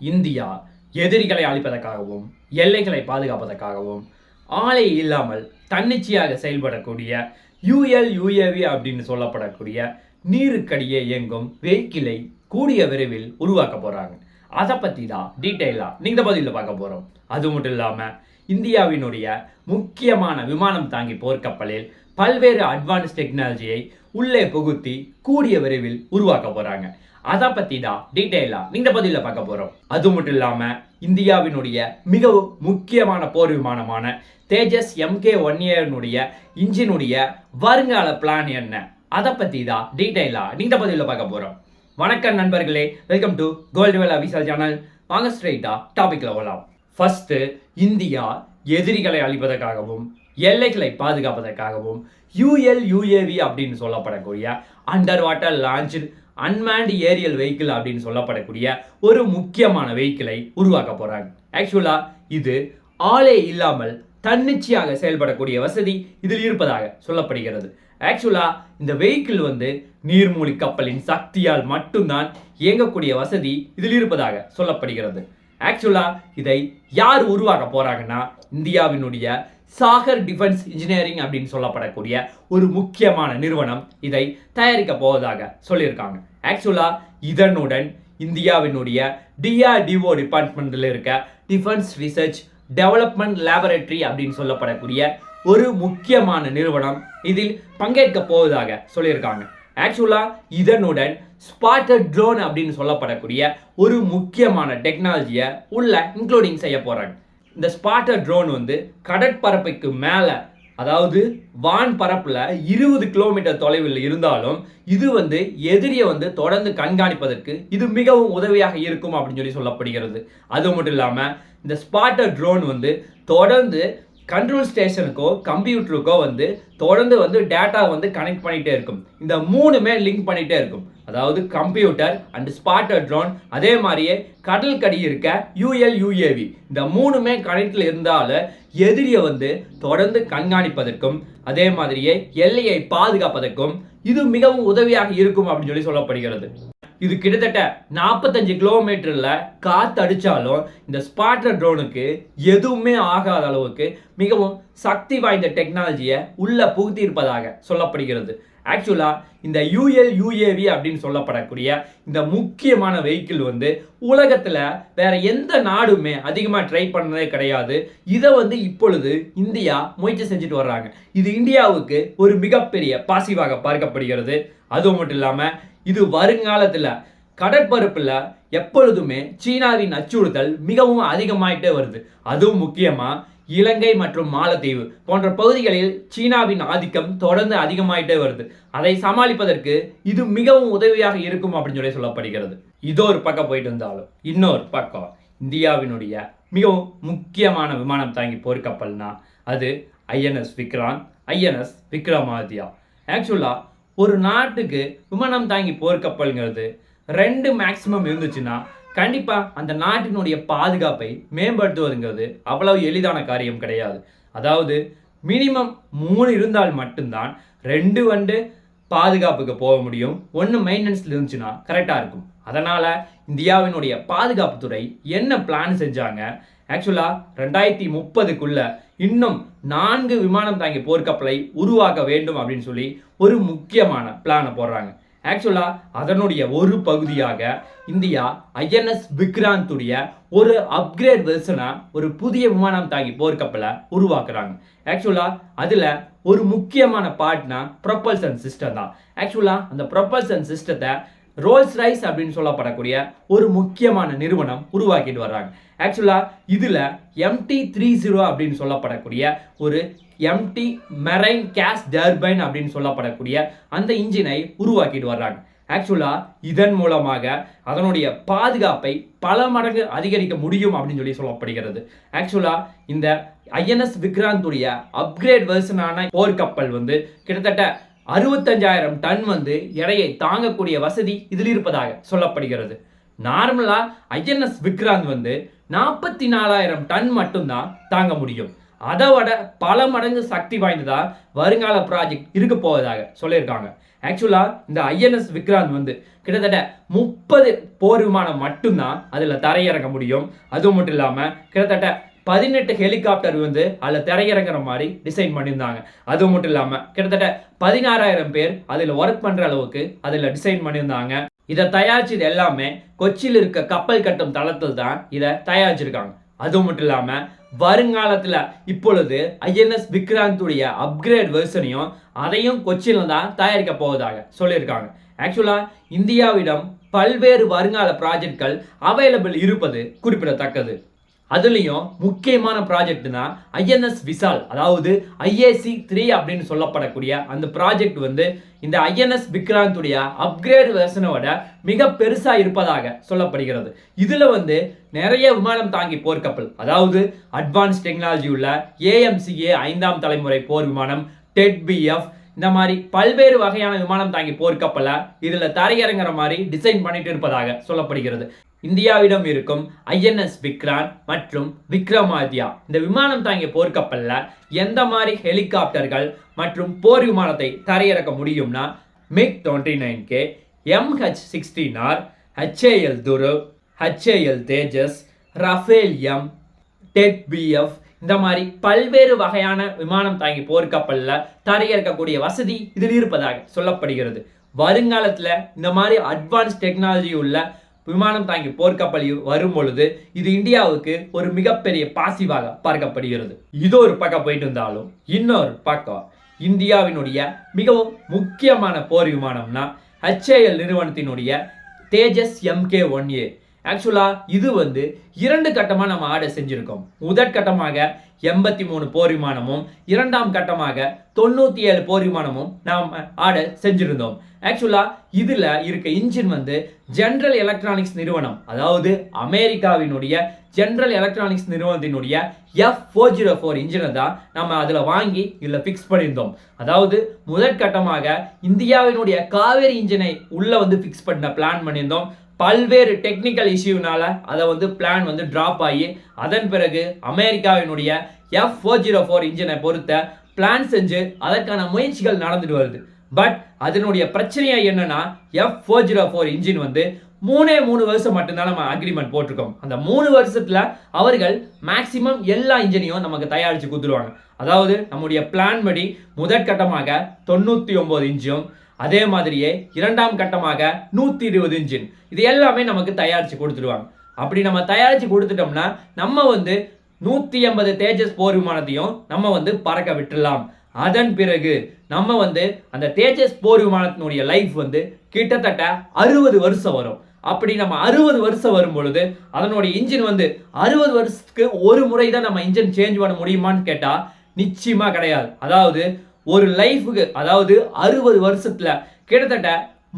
India எதிரிகளை அழிப்பதற்காகவும் எல்லைகளை பாதுகாப்பதற்காகவும் ஆலை இல்லாமல் தன்னிச்சையாக செயல்படக்கூடிய யூஎல் யூஏவி அப்படின்னு சொல்லப்படக்கூடிய நீருக்கடியே இயங்கும் வெஹிக்கிளை கூடிய விரைவில் உருவாக்க போகிறாங்க அதை பற்றி தான் டீட்டெயிலாக நீங்கள் பதிலில் பார்க்க போகிறோம் அது மட்டும் இல்லாமல் இந்தியாவினுடைய முக்கியமான விமானம் தாங்கி போர்க்கப்பலில் பல்வேறு அட்வான்ஸ் டெக்னாலஜியை உள்ளே புகுத்தி கூடிய விரைவில் உருவாக்க போகிறாங்க அதை பத்தி தான் டீட்டெயிலா இந்த பதில பார்க்க போறோம். அது மட்டும் இல்லாம இந்தியாவினுடைய மிகவும் முக்கியமான போர் விமானமான தேஜஸ் எம்கே ஒன் ஏனுடைய இன்ஜினுடைய வருங்கால பிளான் என்ன? அதை பத்தி தான் டீட்டெயிலா இந்த பதில பார்க்க போறோம். வணக்கம் நண்பர்களே welcome to gold well official channel வாங்க ஸ்ட்ரைட்டா டாபிக்ல வரலாம் ஃபர்ஸ்ட் இந்தியா எதிரிகளை அழிப்பதற்காகவும் எல்லைகளை பாதுகாப்பதற்காகவும் யூஎல் யூஏவி அப்படின்னு சொல்லப்படக்கூடிய under water launch unmanned aerial vehicle அப்படின்னு சொல்லப்படக்கூடிய ஒரு முக்கியமான வெஹிக்கிளை உருவாக்க போகிறாங்க ஆக்சுவலா இது ஆளே இல்லாமல் தன்னிச்சையாக செயல்படக்கூடிய வசதி இதில் இருப்பதாக சொல்லப்படுகிறது. ஆக்சுவலா இந்த வெஹிக்கிள் வந்து நீர்மூழ்கி கப்பலின் சக்தியால் மட்டும்தான் இயங்கக்கூடிய வசதி இதில் இருப்பதாக சொல்லப்படுகிறது. ஆக்சுவலாக இதை யார் உருவாக்க போகிறாங்கன்னா இந்தியாவினுடைய சாகர் டிஃபென்ஸ் இன்ஜினியரிங் அப்படின்னு சொல்லப்படக்கூடிய ஒரு முக்கியமான நிறுவனம் இதை தயாரிக்க போவதாக சொல்லியிருக்காங்க. ஆக்சுவலா இதனுடன் இந்தியாவினுடைய டிஆர்டிஓ டிபார்ட்மெண்ட்டில் இருக்க டிஃபென்ஸ் ரிசர்ச் டெவலப்மெண்ட் லேபரேட்டரி அப்படின்னு சொல்லப்படக்கூடிய ஒரு முக்கியமான நிறுவனம் இதில் பங்கேற்க போவதாக சொல்லியிருக்காங்க. ஆக்சுவலா இதனுடன் ஸ்பாட்டட் ட்ரோன் அப்படின்னு சொல்லப்படக்கூடிய ஒரு முக்கியமான டெக்னாலஜியை உள்ள இன்க்ளூடிங் செய்ய போகிறாங்க இந்த ஸ்பாட்டர் ட்ரோன் வந்து கடற்பரப்பைக்கு மேலே அதாவது வான் பரப்பில் இருபது கிலோமீட்டர் தொலைவில் இருந்தாலும் இது வந்து எதிரியை வந்து தொடர்ந்து கண்காணிப்பதற்கு இது மிகவும் உதவியாக இருக்கும் அப்படின்னு சொல்லி சொல்லப்படுகிறது. அது மட்டும் இல்லாமல் இந்த ஸ்பாட்டர் ட்ரோன் வந்து தொடர்ந்து கண்ட்ரோல் ஸ்டேஷனுக்கோ கம்ப்யூட்டருக்கோ வந்து தொடர்ந்து வந்து டேட்டா வந்து கனெக்ட் பண்ணிகிட்டே இருக்கும். இந்த மூணுமே லிங்க் பண்ணிகிட்டே இருக்கும். அதாவது கம்ப்யூட்டர் அண்ட் ஸ்பாட்டர் ட்ரோன் அதே மாதிரியே கடல் கடி இருக்க யூஎல் யூஏவி இந்த மூணுமே கனெக்டில் இருந்தாலும் எதிரியை வந்து தொடர்ந்து கண்காணிப்பதற்கும் அதே மாதிரியே எல்லையை பாதுகாப்பதற்கும் இது மிகவும் உதவியாக இருக்கும் அப்படின்னு சொல்லி சொல்லப்படுகிறது. இது கிட்டத்தட்ட நாற்பத்தஞ்சு கிலோமீட்டரில் காற்று அடித்தாலும் இந்த ஸ்பாட்டர் ட்ரோனுக்கு எதுவுமே ஆகாத அளவுக்கு மிகவும் சக்தி வாய்ந்த டெக்னாலஜியை உள்ளே புகுத்தியிருப்பதாக சொல்லப்படுகிறது. ஆக்சுவலாக இந்த யூஎல் யூஏவி அப்படின்னு சொல்லப்படக்கூடிய இந்த முக்கியமான வெஹிக்கிள் வந்து உலகத்தில் வேற எந்த நாடுமே அதிகமாக ட்ரை பண்ணதே கிடையாது. இதை வந்து இப்பொழுது இந்தியா முயற்சி செஞ்சுட்டு வர்றாங்க. இது இந்தியாவுக்கு ஒரு மிகப்பெரிய பாசிவாக பார்க்கப்படுகிறது. அதுவும் மட்டும் இல்லாமல் இது வருங்காலத்தில் கடற்பரப்பில் எப்பொழுதுமே சீனாவின் அச்சுறுத்தல் மிகவும் அதிகமாயிட்டே வருது. அதுவும் முக்கியமாக இலங்கை மற்றும் மாலத்தீவு போன்ற பகுதிகளில் சீனாவின் ஆதிக்கம் தொடர்ந்து அதிகமாயிட்டே வருது. அதை சமாளிப்பதற்கு இது மிகவும் உதவியாக இருக்கும் அப்படின்னு சொல்லி சொல்லப்படுகிறது. இதோ ஒரு பக்கம் போயிட்டு இருந்தாலும் இன்னொரு பக்கம் இந்தியாவினுடைய மிகவும் முக்கியமான விமானம் தாங்கி போர்க்கப்பல்னா அது ஐஎன்எஸ் விக்ராந்த் ஐஎன்எஸ் விக்ரமாதியா ஆக்சுவலாக ஒரு நாட்டுக்கு விமானம் தாங்கி போர்க்கப்பல்ங்கிறது ரெண்டு மேக்சிமம் இருந்துச்சுன்னா கண்டிப்பாக அந்த நாட்டினுடைய பாதுகாப்பை மேம்படுத்துவதுங்கிறது அவ்வளவு எளிதான காரியம் கிடையாது. அதாவது மினிமம் மூணு இருந்தால் மட்டும்தான் ரெண்டு வந்து பாதுகாப்புக்கு போக முடியும். ஒன்று மெயின்டெனன்ஸில் இருந்துச்சுன்னா கரெக்டாக இருக்கும். அதனால் இந்தியாவினுடைய பாதுகாப்புத்துறை என்ன பிளான் செஞ்சாங்க? ஆக்சுவலாக ரெண்டாயிரத்தி முப்பதுக்குள்ளே இன்னும் நான்கு விமானம் தாங்கி போர்க்கப்பலை உருவாக்க வேண்டும் அப்படின்னு சொல்லி ஒரு முக்கியமான பிளானை போடுறாங்க. ஆக்சுவலாக அதனுடைய ஒரு பகுதியாக இந்தியா ஐஎன்எஸ் விக்ராந்துடைய ஒரு அப்கிரேட் வெர்ஷனாக ஒரு புதிய விமானம் தாங்கி போர்க்கப்பலை உருவாக்குறாங்க. ஆக்சுவலாக அதில் ஒரு முக்கியமான பார்ட்னா ப்ரொப்பல்சன் சிஸ்டம் தான். ஆக்சுவலாக அந்த ப்ரொப்பல்சன் சிஸ்டத்தை ரோல்ஸ் ரைஸ் அப்படின்னு சொல்லப்படக்கூடிய ஒரு முக்கியமான நிறுவனம் உருவாக்கிட்டு வர்றாங்க. ஆக்சுவலாக இதில் எம்டி த்ரீ ஜீரோ அப்படின்னு சொல்லப்படக்கூடிய ஒரு எம்டி மெரைன் கேஸ் டர்பைன் அப்படின்னு சொல்லப்படக்கூடிய அந்த இன்ஜினை உருவாக்கிட்டு வர்றாங்க. ஆக்சுவலாக இதன் மூலமாக அதனுடைய பாதுகாப்பை பல மடங்கு அதிகரிக்க முடியும் அப்படின்னு சொல்லி சொல்லப்படுகிறது. ஆக்சுவலாக இந்த ஐஎன்எஸ் விக்ராந்துடைய அப்கிரேட் வெர்ஷனான போர்க்கப்பல் வந்து கிட்டத்தட்ட அறுபத்தஞ்சாயிரம் டன் வந்து எடையை தாங்கக்கூடிய வசதி இதில் இருப்பதாக சொல்லப்படுகிறது. நார்மலாக ஐஎன்எஸ் விக்ராந்த் வந்து நாற்பத்தி நாலாயிரம் டன் மட்டும்தான் தாங்க முடியும். அதை விட பல மடங்கு சக்தி வாய்ந்ததாக வருங்கால ப்ராஜெக்ட் இருக்க போவதாக சொல்லியிருக்காங்க. ஆக்சுவலாக இந்த ஐஎன்எஸ் விக்ராந்த் வந்து கிட்டத்தட்ட முப்பது போர் விமானம் மட்டும்தான் அதில் தரையிறங்க முடியும். அதுவும் மட்டும் இல்லாமல் கிட்டத்தட்ட பதினெட்டு ஹெலிகாப்டர் வந்து அதில் தரையிறங்குற மாதிரி டிசைன் பண்ணியிருந்தாங்க. அதுவும் மட்டும் இல்லாமல் கிட்டத்தட்ட பதினாறாயிரம் பேர் அதில் ஒர்க் பண்ணுற அளவுக்கு அதில் டிசைன் பண்ணியிருந்தாங்க. இதை தயாரிச்சது எல்லாமே கொச்சியில் இருக்க கப்பல் கட்டும் தளத்தில் தான் இதை தயாரிச்சிருக்காங்க. அது மட்டும் இல்லாமல் வருங்காலத்தில் இப்பொழுது ஐஎன்எஸ் விக்ராந்துடைய அப்கிரேட் வெர்ஷனையும் அதையும் கொச்சியில் தான் தயாரிக்க போவதாக சொல்லியிருக்காங்க. ஆக்சுவலாக இந்தியாவிடம் பல்வேறு வருங்கால ப்ராஜெக்ட்கள் அவைலபிள் இருப்பது குறிப்பிடத்தக்கது. அதுலேயும் முக்கியமான ப்ராஜெக்ட்னா ஐஎன்எஸ் விசால் அதாவது ஐஏசி த்ரீ அப்படின்னு சொல்லப்படக்கூடிய அந்த ப்ராஜெக்ட் வந்து இந்த ஐஎன்எஸ் விக்ராந்துடைய அப்கிரேட் வெர்ஷனோட மிக பெருசாக இருப்பதாக சொல்லப்படுகிறது. இதில் வந்து நிறைய விமானம் தாங்கி போர்க்கப்பல் அதாவது அட்வான்ஸ் டெக்னாலஜி உள்ள ஏஎம்சிஏ ஐந்தாம் தலைமுறை போர் விமானம் டெட் பிஎஃப் இந்த மாதிரி பல்வேறு வகையான விமானம் தாங்கி போர்க்கப்பலை இதில் தரையிறங்குற மாதிரி டிசைன் பண்ணிட்டு இருப்பதாக சொல்லப்படுகிறது. இந்தியாவிடம் இருக்கும் ஐஎன்எஸ் விக்ராந்த் மற்றும் விக்ரமாத்யா இந்த விமானம் தாங்கிய போர்க்கப்பல்ல. எந்த மாதிரி ஹெலிகாப்டர்கள் மற்றும் போர் விமானத்தை தரையிறக்க முடியும்னா MiG twenty nine K MH sixteen R HAL Dhruv HAL Tejas Rafale M dead PF இந்த மாதிரி பல்வேறு வகையான விமானம் தாங்கி போர்க்கப்பலில். தரையிறக்கக்கூடிய வசதி இதில் இருப்பதாக சொல்லப்படுகிறது. வருங்காலத்தில் இந்த மாதிரி அட்வான்ஸ் டெக்னாலஜி உள்ள விமானம் தாங்கி போர்க்கப்பல் வரும் பொழுது இது இந்தியாவுக்கு ஒரு மிகப்பெரிய பாசிவாக பார்க்கப்படுகிறது. இது ஒரு பக்கம் போயிட்டு இருந்தாலும் இன்னொரு பக்கம் இந்தியாவினுடைய மிகவும் முக்கியமான போர் விமானம்னா ஹெச்ஏஎல் நிறுவனத்தினுடைய தேஜஸ் எம்கே ஒன் ஏ ஆக்சுவலாக இது வந்து இரண்டு கட்டமாக நம்ம ஆர்டர் செஞ்சுருக்கோம். முதற்கட்டமாக எண்பத்தி மூணு போர் விமானமும் இரண்டாம் கட்டமாக தொண்ணூற்றி ஏழு போர் விமானமும் நாம் ஆர்டர் செஞ்சுருந்தோம். ஆக்சுவலாக இதில் இருக்க இன்ஜின் வந்து ஜென்ரல் எலக்ட்ரானிக்ஸ் நிறுவனம் அதாவது அமெரிக்காவினுடைய ஜென்ரல் எலக்ட்ரானிக்ஸ் நிறுவனத்தினுடைய எஃப் ஃபோர் ஜீரோ ஃபோர் இன்ஜினை தான் நம்ம அதில் வாங்கி இதில் ஃபிக்ஸ் பண்ணியிருந்தோம். அதாவது முதற்கட்டமாக இந்தியாவினுடைய காவேரி இன்ஜினை உள்ளே வந்து ஃபிக்ஸ் பண்ண பிளான் பண்ணியிருந்தோம். பல்வேறு டெக்னிக்கல் இஷ்யூனால அதை வந்து பிளான் வந்து ட்ராப் ஆகி அதன் பிறகு அமெரிக்காவினுடைய எஃப் ஃபோர் ஜீரோ ஃபோர் இன்ஜினை பொறுத்த பிளான் செஞ்சு அதற்கான முயற்சிகள் நடந்துட்டு வருது. பட் அதனுடைய பிரச்சனையா என்னன்னா F four zero four engine வந்து மூணே மூணு வருஷம் மட்டும்தான் நம்ம அக்ரிமெண்ட் போட்டிருக்கோம். அந்த மூணு வருஷத்துல அவர்கள் மேக்சிமம் எல்லா இன்ஜினையும் நமக்கு தயாரித்து கொடுத்துருவாங்க. அதாவது நம்முடைய பிளான் படி முதற்கட்டமாக தொண்ணூற்றி ஒம்பது இன்ச்சும் அதே மாதிரியே இரண்டாம் கட்டமாக நூற்றி இருபது இன்ஜின் இது எல்லாமே நமக்கு தயாரித்து கொடுத்துருவாங்க அப்படி நம்ம தயாரித்து கொடுத்துட்டோம்னா நம்ம வந்து நூற்றி எண்பது தேஜஸ் போர் விமானத்தையும் நம்ம வந்து பறக்க விட்டுடலாம். அதன் பிறகு நம்ம வந்து அந்த தேஜஸ் போர் விமானத்தினுடைய லைஃப் வந்து கிட்டத்தட்ட அறுபது வருஷம் வரும். அப்படி நம்ம அறுபது வருஷம் வரும் பொழுது அதனுடைய இன்ஜின் வந்து அறுபது வருஷத்துக்கு ஒரு முறை தான் நம்ம இன்ஜின் சேஞ்ச் பண்ண முடியுமான்னு கேட்டால் நிச்சயமாக கிடையாது. அதாவது ஒரு லைஃபுக்கு அதாவது அறுபது வருஷத்தில் கிட்டத்தட்ட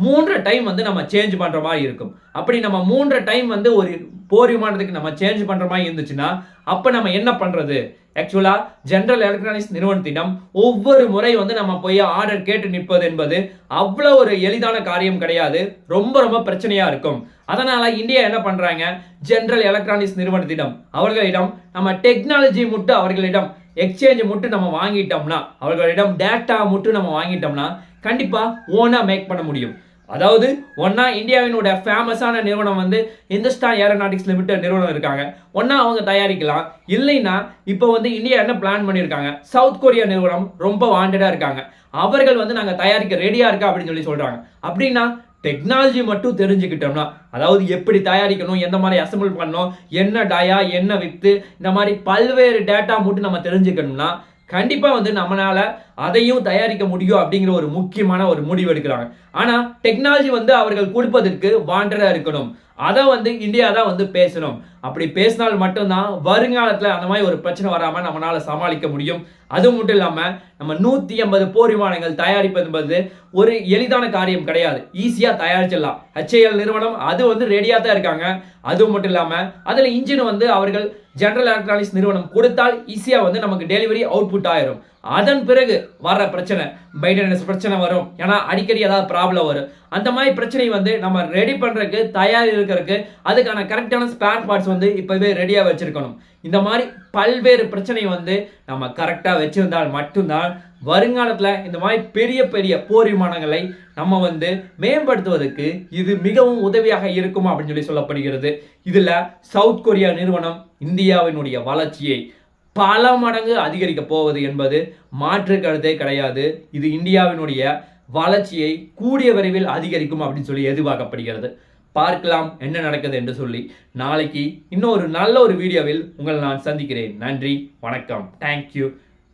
மூன்றரை டைம் வந்து நம்ம சேஞ்ச் பண்ணுற மாதிரி இருக்கும். அப்படி நம்ம மூன்றரை டைம் வந்து ஒரு போர் விமானத்துக்கு நம்ம சேஞ்ச் பண்ணுற மாதிரி இருந்துச்சுன்னா அப்போ நம்ம என்ன பண்ணுறது ஆக்சுவலாக ஜென்ரல் எலக்ட்ரானிக்ஸ் நிறுவனத்திடம் ஒவ்வொரு முறை வந்து நம்ம போய் ஆர்டர் கேட்டு நிற்பது என்பது அவ்வளோ ஒரு எளிதான காரியம் கிடையாது. ரொம்ப ரொம்ப பிரச்சனையாக இருக்கும். அதனால் இந்தியா என்ன பண்ணுறாங்க ஜென்ரல் எலக்ட்ரானிக்ஸ் நிறுவனத்திடம் அவர்களிடம் நம்ம டெக்னாலஜி மட்டும் அவர்களிடம் எக்ஸ்சேஞ்சு மட்டும் நம்ம வாங்கிட்டோம்னா அவர்களிடம் டேட்டா மட்டும் நம்ம வாங்கிட்டோம்னா கண்டிப்பாக ஓனாக மேக் பண்ண முடியும். அதாவது ஒன்னா இந்தியாவினோட ஃபேமஸான நிறுவனம் வந்து இந்துஸ்தான் ஏரோநாட்டிக்ஸ் லிமிடெட் நிறுவனம் இருக்காங்க. ஒன்னா அவங்க தயாரிக்கலாம். இல்லைன்னா இப்போ வந்து இந்தியா என்ன பிளான் பண்ணியிருக்காங்க சவுத் கொரியா நிறுவனம் ரொம்ப வாண்டடாக இருக்காங்க. அவர்கள் வந்து நாங்கள் தயாரிக்க ரெடியாக இருக்கா அப்படின்னு சொல்லி சொல்கிறாங்க அப்படின்னா டெக்னாலஜி மட்டும் தெரிஞ்சுக்கிட்டோம்னா அதாவது எப்படி தயாரிக்கணும் எந்த மாதிரி அசம்பிள் பண்ணணும் என்ன டயா என்ன வித்து இந்த மாதிரி பல்வேறு டேட்டா மட்டும் நம்ம தெரிஞ்சுக்கணும்னா கண்டிப்பாக வந்து நம்மளால் அதையும் தயாரிக்க முடியும் அப்படிங்கிற ஒரு முக்கியமான ஒரு முடிவு எடுக்கிறாங்க. ஆனால் டெக்னாலஜி வந்து அவர்கள் கொடுப்பதற்கு வாண்டடாக இருக்கணும். அதை வந்து இந்தியா தான் வந்து பேசணும். அப்படி பேசினால் மட்டும்தான் வருங்காலத்தில் அந்த மாதிரி ஒரு பிரச்சனை வராமல் நம்மளால் சமாளிக்க முடியும். அது மட்டும் இல்லாமல் நம்ம நூற்றி ஐம்பது போர் விமானங்கள் தயாரிப்பது என்பது ஒரு எளிதான காரியம் கிடையாது. ஈஸியாக தயாரிச்சிடலாம். ஹெச்ஏஎல் நிறுவனம் அது வந்து ரெடியாக தான் இருக்காங்க. அது மட்டும் இல்லாமல் அதில் இன்ஜின் வந்து அவர்கள் ஜென்ரல் எலக்ட்ரானிக்ஸ் நிறுவனம் கொடுத்தால் ஈஸியாக வந்து நமக்கு டெலிவரி அவுட்புட் ஆயிரும். அதன் பிறகு வர பிரச்சனை மைண்டனன்ஸ் பிரச்சனை வரும். ஏன்னா அடிக்கடி ஏதாவது ப்ராப்ளம் வரும். அந்த மாதிரி பிரச்சனை வந்து நம்ம ரெடி பண்ணுறதுக்கு தயார் இருக்கிறதுக்கு அதுக்கான கரெக்டான ஸ்பேர் பார்ட்ஸ் வந்து இப்போவே ரெடியாக வச்சுருக்கணும். இந்த மாதிரி பல்வேறு பிரச்சனை வந்து நம்ம கரெக்டாக வச்சுருந்தால் மட்டும்தான் வருங்காலத்தில் இந்த மாதிரி பெரிய பெரிய போர் விமானங்களை நம்ம வந்து மேம்படுத்துவதற்கு இது மிகவும் உதவியாக இருக்கும் அப்படின்னு சொல்லி சொல்லப்படுகிறது. இதில் சவுத் கொரியா நிறுவனம் இந்தியாவினுடைய வளர்ச்சியை பல மடங்கு அதிகரிக்க போவது என்பது மாற்று கருத்தே கிடையாது. இது இந்தியாவினுடைய வளர்ச்சியை கூடிய விரைவில் அதிகரிக்கும் அப்படின்னு சொல்லி எதிர்பார்க்கப்படுகிறது. பார்க்கலாம் என்ன நடக்குது என்று சொல்லி. நாளைக்கு இன்னொரு நல்ல ஒரு வீடியோவில் உங்களை நான் சந்திக்கிறேன். நன்றி வணக்கம். தேங்க்யூ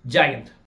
ஜெயந்த்